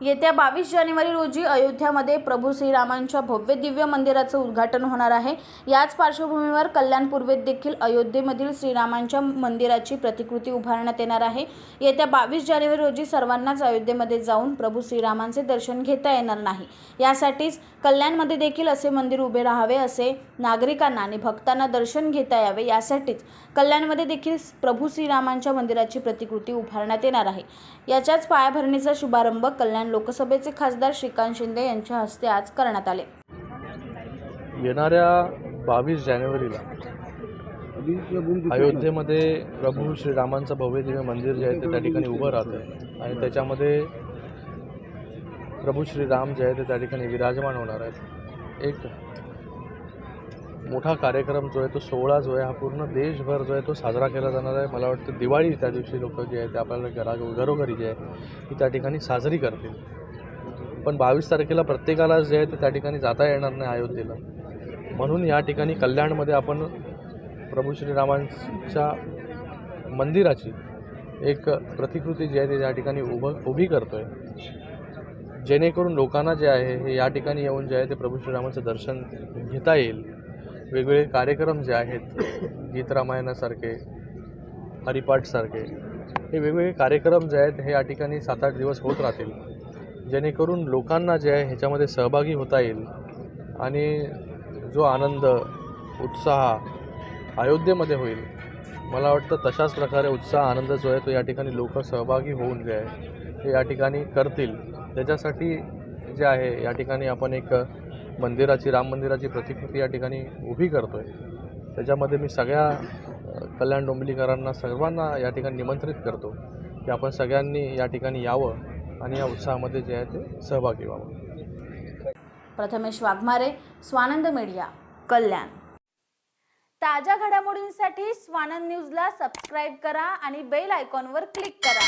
येत्या बावीस जानेवारी रोजी अयोध्यामध्ये प्रभू श्रीरामांच्या भव्य दिव्य मंदिराचं उद्घाटन होणार आहे. याच पार्श्वभूमीवर कल्याण पूर्वेत देखील अयोध्येमधील श्रीरामांच्या मंदिराची प्रतिकृती उभारण्यात येणार आहे. येत्या बावीस जानेवारी रोजी सर्वांनाच अयोध्येमध्ये जाऊन प्रभू श्रीरामांचे दर्शन घेता येणार नाही. यासाठीच कल्याणमध्ये देखील असे मंदिर उभे राहावे असे नागरिकांना आणि भक्तांना दर्शन घेता यावे यासाठीच कल्याणमध्ये देखील प्रभू श्रीरामांच्या मंदिराची प्रतिकृती उभारण्यात येणार आहे. याच्याच पायाभरणीचा शुभारंभ कल्याण लोकसभेचे खासदार श्रीकांत शिंदे यांच्या हस्ते आज करण्यात आले. येणाऱ्या बावीस जानेवारीला अयोध्येमध्ये प्रभू श्रीरामांचं भव्य दिव्य मंदिर जे आहे ते त्या ठिकाणी उभं राहतं आणि त्याच्यामध्ये प्रभू श्रीराम जे आहे ते त्या ठिकाणी विराजमान होणार आहेत. एक मोठा कार्यक्रम जो आहे तो सोहळा जो आहे हा पूर्ण देशभर जो आहे तो साजरा केला जाणार आहे. मला वाटतं दिवाळी त्या दिवशी लोक जे आहे ते आपल्याला घरा घरोघरी जे आहे ती त्या ठिकाणी साजरी करतील. पण बावीस तारखेला प्रत्येकाला जे आहे ते त्या ठिकाणी जाता येणार नाही अयोध्येला. म्हणून या ठिकाणी कल्याणमध्ये आपण प्रभू श्रीरामांच्या मंदिराची एक प्रतिकृती जी आहे ती या ठिकाणी उभं उभी करतो आहे जेणेकरून लोकांना जे आहे हे या ठिकाणी येऊन जे आहे ते प्रभू श्रीरामांचं दर्शन घेता येईल. वेगवेगळे कार्यक्रम जे आहेत गीत रामायणासारखे हरिपाठसारखे हे वेगवेगळे कार्यक्रम जे आहेत हे या ठिकाणी सात आठ दिवस होत राहतील. जेणेकरून लोकांना जे आहे ह्याच्यामध्ये सहभागी होता येईल आणि जो आनंद उत्साह अयोध्येमध्ये होईल मला वाटतं तशाच प्रकारे उत्साह आनंद जो आहे तो या ठिकाणी लोक सहभागी होऊन जे आहे हे या ठिकाणी करतील. त्याच्यासाठी जे आहे या ठिकाणी आपण एक मंदिराची राम मंदिराची प्रतिकृती या ठिकाणी उभी करतो आहे त्याच्यामध्ये मी सगळ्या कल्याण डोंबिवलीकरांना सर्वांना या ठिकाणी निमंत्रित करतो की आपण सगळ्यांनी या ठिकाणी यावं आणि या उत्साहामध्ये जे आहे ते सहभागी व्हावं. प्रथमेश वाघमारे स्वानंद मीडिया कल्याण. ताज्या घडामोडींसाठी स्वानंद न्यूजला सबस्क्राईब करा आणि बेल आयकॉनवर क्लिक करा.